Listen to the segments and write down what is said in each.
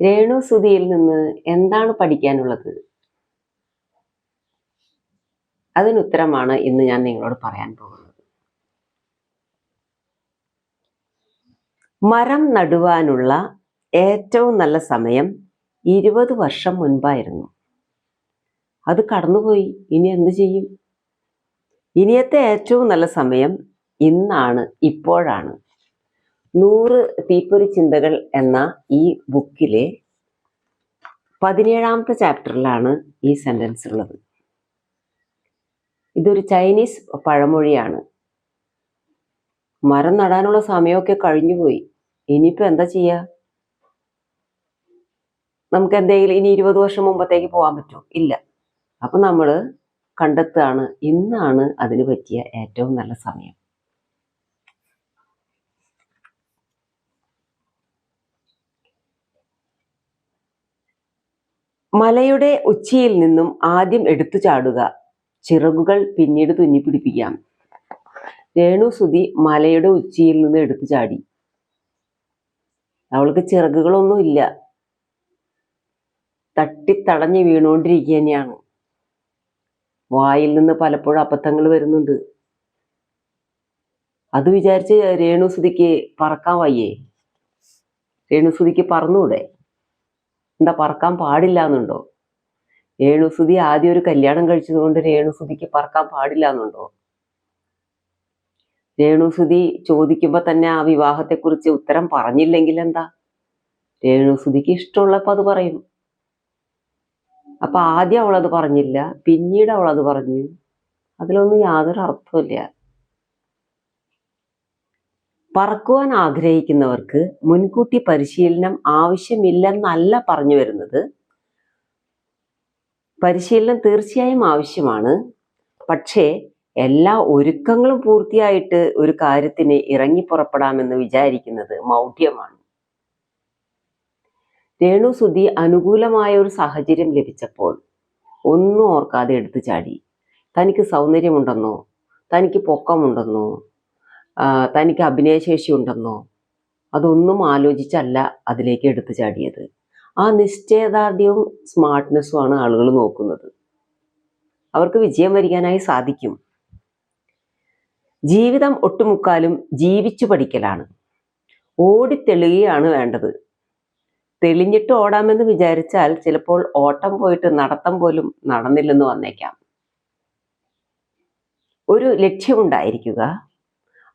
രേണു സുധിയിൽ നിന്ന് എന്താണ് പഠിക്കാനുള്ളത്? അതിനുത്തരമാണ് ഇന്ന് ഞാൻ നിങ്ങളോട് പറയാൻ പോകുന്നത്. മരം നടുവാനുള്ള ഏറ്റവും നല്ല സമയം ഇരുപത് വർഷം മുൻപായിരുന്നു. അത് കടന്നുപോയി. ഇനി എന്ത് ചെയ്യും? ഇനിയത്തെ ഏറ്റവും നല്ല സമയം ഇന്നാണ് ഇപ്പോഴാണ്. നൂറ് തീപ്പൊരി ചിന്തകൾ എന്ന ഈ ബുക്കിലെ പതിനേഴാമത്തെ ചാപ്റ്ററിലാണ് ഈ സെന്റൻസ് ഉള്ളത്. ഇതൊരു ചൈനീസ് പഴമൊഴിയാണ്. മരം നടാനുള്ള സമയമൊക്കെ കഴിഞ്ഞുപോയി ഇനിയിപ്പോ എന്താ ചെയ്യ? നമുക്ക് എന്തെങ്കിലും ഇനി ഇരുപത് വർഷം മുമ്പത്തേക്ക് പോകാൻ പറ്റുമോ ഇല്ല. അപ്പൊ നമ്മൾ കണ്ടെത്തുകയാണ് ഇന്നാണ് അതിന് പറ്റിയ ഏറ്റവും നല്ല സമയം. മലയുടെ ഉച്ചിയിൽ നിന്നും ആദ്യം എടുത്തു ചാടുക. ചിറകുകൾ പിന്നീട് തുന്നിപ്പിടിപ്പിക്കാം രേണു സുതി മലയുടെ ഉച്ചിയിൽ നിന്ന് എടുത്തു ചാടി. അവൾക്ക് ചിറകുകളൊന്നുമില്ല തട്ടിത്തടഞ്ഞ് വീണുകൊണ്ടിരിക്കുക തന്നെയാണ് വായിൽ നിന്ന് പലപ്പോഴും അബദ്ധങ്ങൾ വരുന്നുണ്ട്. അത് വിചാരിച്ച് രേണുസുതിക്ക് പറക്കാൻ വയ്യേ. രേണുസുതിക്ക് പറന്നൂടെ? എന്താ പറക്കാൻ പാടില്ല എന്നുണ്ടോ രേണുസുതി ആദ്യം ഒരു കല്യാണം കഴിച്ചതുകൊണ്ട് രേണുസുതിക്ക് പറക്കാൻ പാടില്ല എന്നുണ്ടോ രേണുസുതി ചോദിക്കുമ്പോൾ തന്നെ ആ വിവാഹത്തെക്കുറിച്ച് ഉത്തരം പറഞ്ഞില്ലെങ്കിൽ എന്താ? രേണുസുതിക്ക് ഇഷ്ടമുള്ളപ്പോൾ അത് പറയും. അപ്പൊ ആദ്യം അവളത് പറഞ്ഞില്ല പിന്നീട് അവളത് പറഞ്ഞു. അതിലൊന്നും യാതൊരു അർത്ഥമില്ല പറക്കുവാൻ ആഗ്രഹിക്കുന്നവർക്ക് മുൻകൂട്ടി പരിശീലനം ആവശ്യമില്ലെന്നല്ല പറഞ്ഞു വരുന്നത്. പരിശീലനം തീർച്ചയായും ആവശ്യമാണ്. പക്ഷേ എല്ലാ ഒരുക്കങ്ങളും പൂർത്തിയായിട്ട് ഒരു കാര്യത്തിന് ഇറങ്ങി പുറപ്പെടാമെന്ന് വിചാരിക്കുന്നത് മൗഢ്യമാണ്. രേണുസുതി അനുകൂലമായ ഒരു സാഹചര്യം ലഭിച്ചപ്പോൾ ഒന്നും ഓർക്കാതെ എടുത്തു ചാടി. തനിക്ക് സൗന്ദര്യമുണ്ടെന്നോ തനിക്ക് പൊക്കമുണ്ടെന്നോ തനിക്ക് അഭിനയശേഷി ഉണ്ടെന്നോ? അതൊന്നും ആലോചിച്ചല്ല അതിലേക്ക് എടുത്തു ചാടിയത്. ആ നിശ്ചയദാർഢ്യവും സ്മാർട്ട്നെസ്സും ആണ് ആളുകൾ നോക്കുന്നത്. അവർക്ക് വിജയം വരിക്കാനായി സാധിക്കും. ജീവിതം ഒട്ടുമുക്കാലും ജീവിച്ചു പഠിക്കലാണ്. ഓടിത്തെളിയുകയാണ് വേണ്ടത്. തെളിഞ്ഞിട്ട് ഓടാമെന്ന് വിചാരിച്ചാൽ ചിലപ്പോൾ ഓട്ടം പോയിട്ട് നടത്തം പോലും നടന്നില്ലെന്ന് വന്നേക്കാം. ഒരു ലക്ഷ്യമുണ്ടായിരിക്കുക.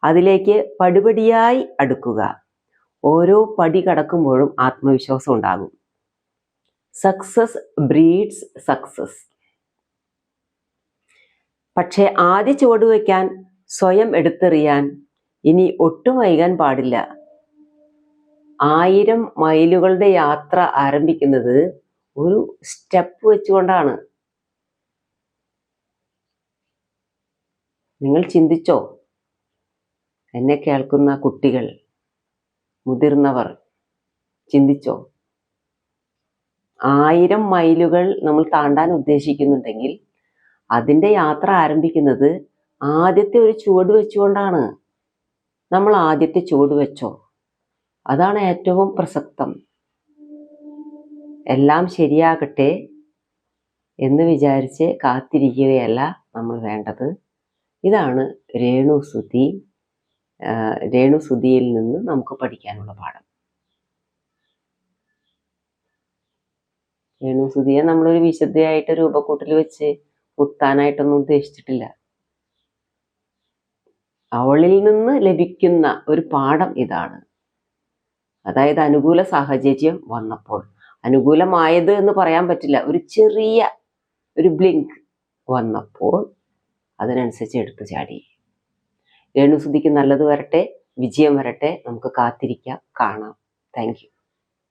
അതിലേക്ക് പടിപടിയായി അടുക്കുക. ഓരോ പടി കടക്കുമ്പോഴും ആത്മവിശ്വാസം ഉണ്ടാകും. സക്സസ് ബ്രീഡ്സ് സക്സസ് പക്ഷേ ആദ്യ ചുവട് വയ്ക്കാൻ സ്വയം എടുത്തെറിയാൻ ഇനി ഒട്ടും വൈകാൻ പാടില്ല. ആയിരം മൈലുകളുടെ യാത്ര ആരംഭിക്കുന്നത് ഒരു സ്റ്റെപ്പ് വെച്ചുകൊണ്ടാണ്. നിങ്ങൾ ചിന്തിച്ചോ? എന്നെ കേൾക്കുന്ന കുട്ടികൾ മുതിർന്നവർ ചിന്തിച്ചോ? ആയിരം മൈലുകൾ നമ്മൾ താണ്ടാൻ ഉദ്ദേശിക്കുന്നുണ്ടെങ്കിൽ അതിന്റെ യാത്ര ആരംഭിക്കുന്നത് ആദ്യത്തെ ഒരു ചുവട് വെച്ചുകൊണ്ടാണ്. നമ്മൾ ആദ്യത്തെ ചുവട് വെച്ചോ? അതാണ് ഏറ്റവും പ്രസക്തം. എല്ലാം ശരിയാകട്ടെ എന്ന് വിചാരിച്ച് കാത്തിരിക്കുകയല്ല നമ്മൾ വേണ്ടത്. ഇതാണ് രേണുസുതി രേണുസുതിയിൽ നിന്ന് നമുക്ക് പഠിക്കാനുള്ള പാഠം. രേണുസുതിയെ നമ്മളൊരു വിശുദ്ധയായിട്ട് രൂപക്കൂട്ടിൽ വെച്ച് മുത്താനായിട്ടൊന്നും ഉദ്ദേശിച്ചിട്ടില്ല. അവളിൽ നിന്ന് ലഭിക്കുന്ന ഒരു പാഠം ഇതാണ്. അതായത് അനുകൂല സാഹചര്യം വന്നപ്പോൾ. അനുകൂലമായത് എന്ന് പറയാൻ പറ്റില്ല. ഒരു ചെറിയ ഒരു ബ്ലിങ്ക് വന്നപ്പോൾ അതിനനുസരിച്ച് എടുത്തു ചാടി. രേണുസുതിക്ക് നല്ലത് വരട്ടെ വിജയം വരട്ടെ. നമുക്ക് കാത്തിരിക്കാം കാണാം. താങ്ക്